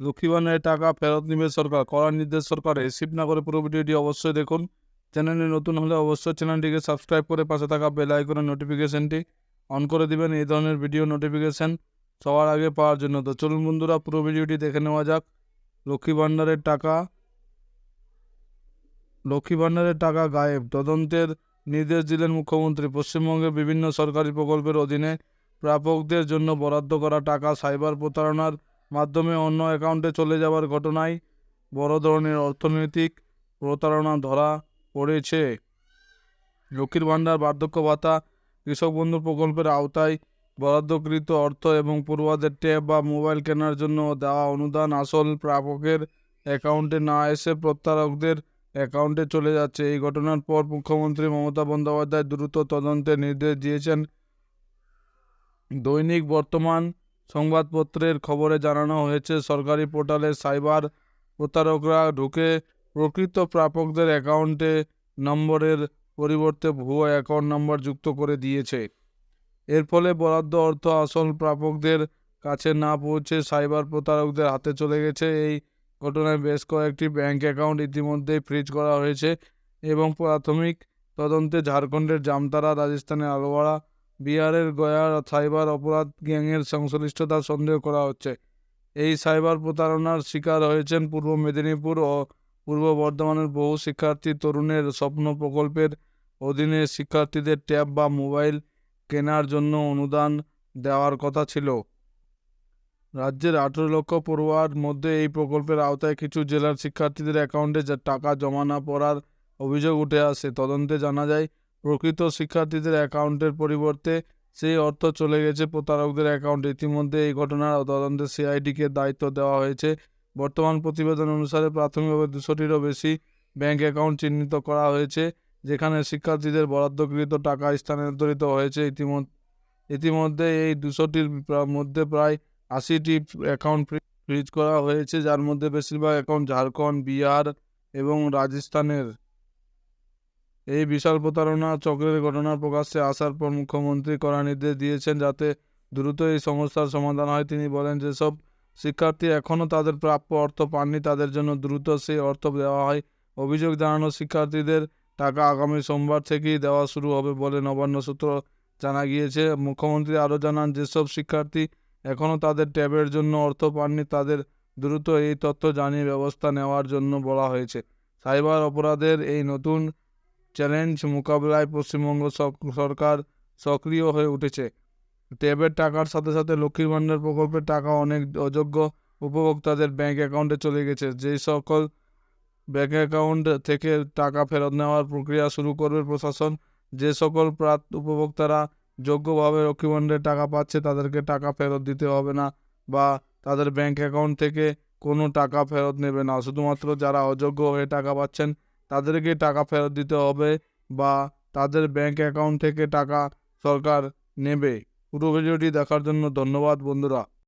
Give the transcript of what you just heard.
লক্ষ্মী টাকা ফেরত নিবে সরকার, করার নির্দেশ সরকার রিসিভ না করে পুরো ভিডিওটি অবশ্যই দেখুন। চ্যানেলে নতুন হলে অবশ্যই চ্যানেলটিকে সাবস্ক্রাইব করে পাশে থাকা বেল আইকনের নোটিফিকেশনটি অন করে দিবেন। এই ধরনের ভিডিও নোটিফিকেশন সবার আগে পাওয়ার জন্য। তো চলুন বন্ধুরা, পুরো ভিডিওটি দেখে নেওয়া যাক। লক্ষ্মী ভাণ্ডারের টাকা লক্ষ্মী ভাণ্ডারের টাকা গায়েব। তদন্তের নির্দেশ দিলেন মুখ্যমন্ত্রী। পশ্চিমবঙ্গের বিভিন্ন সরকারি প্রকল্পের অধীনে প্রাপকদের জন্য বরাদ্দ করা টাকা সাইবার প্রতারণার মাধ্যমে অন্য অ্যাকাউন্টে চলে যাওয়ার ঘটনায় বড় ধরনের অর্থনৈতিক প্রতারণা ধরা পড়েছে। লক্ষ্মীর ভাণ্ডার, বার্ধক্য ভাতা, কৃষক বন্ধু প্রকল্পের আওতায় বরাদ্দকৃত অর্থ এবং পড়ুয়াদের ট্যাব বা মোবাইল কেনার জন্য দেওয়া অনুদান আসল প্রাপকের অ্যাকাউন্টে না এসে প্রত্যারকদের অ্যাকাউন্টে চলে যাচ্ছে। এই ঘটনার পর মুখ্যমন্ত্রী মমতা বন্দ্যোপাধ্যায় দ্রুত তদন্তের নির্দেশ দিয়েছেন। দৈনিক বর্তমান সংবাদপত্রের খবরে জানানো হয়েছে, সরকারি পোর্টালে সাইবার প্রতারকরা ঢুকে প্রকৃত প্রাপকদের অ্যাকাউন্টে নম্বরের পরিবর্তে ভুয়ো অ্যাকাউন্ট নম্বর যুক্ত করে দিয়েছে। এর ফলে বরাদ্দ অর্থ আসল প্রাপকদের কাছে না পৌঁছে সাইবার প্রতারকদের হাতে চলে গেছে। এই ঘটনায় বেশ কয়েকটি ব্যাংক অ্যাকাউন্ট ইতিমধ্যেই ফ্রিজ করা হয়েছে এবং প্রাথমিক তদন্তে ঝাড়খণ্ডের জামতারা, রাজস্থানের আলওয়াড়া বিহারের গয়ার সাইবার অপরাধ গ্যাংয়ের সংশ্লিষ্টতার সন্দেহ করা হচ্ছে। এই সাইবার প্রতারণার শিকার হয়েছেন পূর্ব মেদিনীপুর ও পূর্ব বর্ধমানের বহু শিক্ষার্থী। তরুণের স্বপ্ন প্রকল্পের অধীনে শিক্ষার্থীদের ট্যাব বা মোবাইল কেনার জন্য অনুদান দেওয়ার কথা ছিল। রাজ্যের আঠেরো লক্ষ পড়ুয়ার মধ্যে এই প্রকল্পের আওতায় কিছু জেলার শিক্ষার্থীদের অ্যাকাউন্টে টাকা জমা না পড়ার অভিযোগ উঠে আসে। তদন্তে জানা যায় প্রকৃত শিক্ষার্থীদের অ্যাকাউন্টের পরিবর্তে সেই অর্থ চলে গেছে প্রতারকদের অ্যাকাউন্টে। ইতিমধ্যে এই ঘটনার তদন্তে সিআইডিকে দায়িত্ব দেওয়া হয়েছে। বর্তমান প্রতিবেদন অনুসারে প্রাথমিকভাবে দুশোটিরও বেশি ব্যাংক অ্যাকাউন্ট চিহ্নিত করা হয়েছে, যেখানে শিক্ষার্থীদের বরাদ্দকৃত টাকা স্থানান্তরিত হয়েছে। ইতিমধ্যে ইতিমধ্যে এই দুশোটির মধ্যে প্রায় আশিটি অ্যাকাউন্ট ফ্রিজ করা হয়েছে, যার মধ্যে বেশিরভাগ অ্যাকাউন্ট ঝাড়খণ্ড, বিহার এবং রাজস্থানের। এই বিশাল প্রতারণা চক্রের ঘটনা প্রকাশ্যে আসার পর মুখ্যমন্ত্রী কড়া নির্দেশ দিয়েছেন যাতে দ্রুত এই সমস্যার সমাধান হয়। তিনি বলেন, যেসব শিক্ষার্থী এখনও তাদের প্রাপ্য অর্থ পাননি, তাদের জন্য দ্রুত সেই অর্থ দেওয়া হয়। অভিযোগ জানানো শিক্ষার্থীদের, টাকা আগামী সোমবার থেকেই দেওয়া শুরু হবে বলে নবান্ন সূত্র জানা গিয়েছে। মুখ্যমন্ত্রী আরও জানান, যেসব শিক্ষার্থী এখনও তাদের ট্যাবের জন্য অর্থ পাননি, তাদের দ্রুত এই তথ্য জানিয়ে ব্যবস্থা নেওয়ার জন্য বলা হয়েছে। সাইবার অপরাধের এই নতুন চ্যালেঞ্জ মোকাবিলায় পশ্চিমবঙ্গ সরকার সক্রিয় হয়ে উঠেছে। ট্যাবের টাকার সাথে সাথে লক্ষ্মীর ভাণ্ডার প্রকল্পের টাকা অনেক অযোগ্য উপভোক্তাদের ব্যাঙ্ক অ্যাকাউন্টে চলে গেছে। যেই সকল ব্যাঙ্ক অ্যাকাউন্ট থেকে টাকা ফেরত নেওয়ার প্রক্রিয়া শুরু করবে প্রশাসন। যে সকল প্রাত, উপভোক্তারা যোগ্যভাবে লক্ষ্মী ভাণ্ডারের টাকা পাচ্ছে তাদেরকে টাকা ফেরত দিতে হবে না বা তাদের ব্যাঙ্ক অ্যাকাউন্ট থেকে কোনো টাকা ফেরত নেবে না। শুধুমাত্র যারা অযোগ্য হয়ে টাকা পাচ্ছেন তাদেরকে টাকা ফেরত দিতে হবে বা তাদের ব্যাংক অ্যাকাউন্ট থেকে টাকা সরকার নেবে। পুরো ভিডিওটি দেখার জন্য ধন্যবাদ, বন্ধুরা।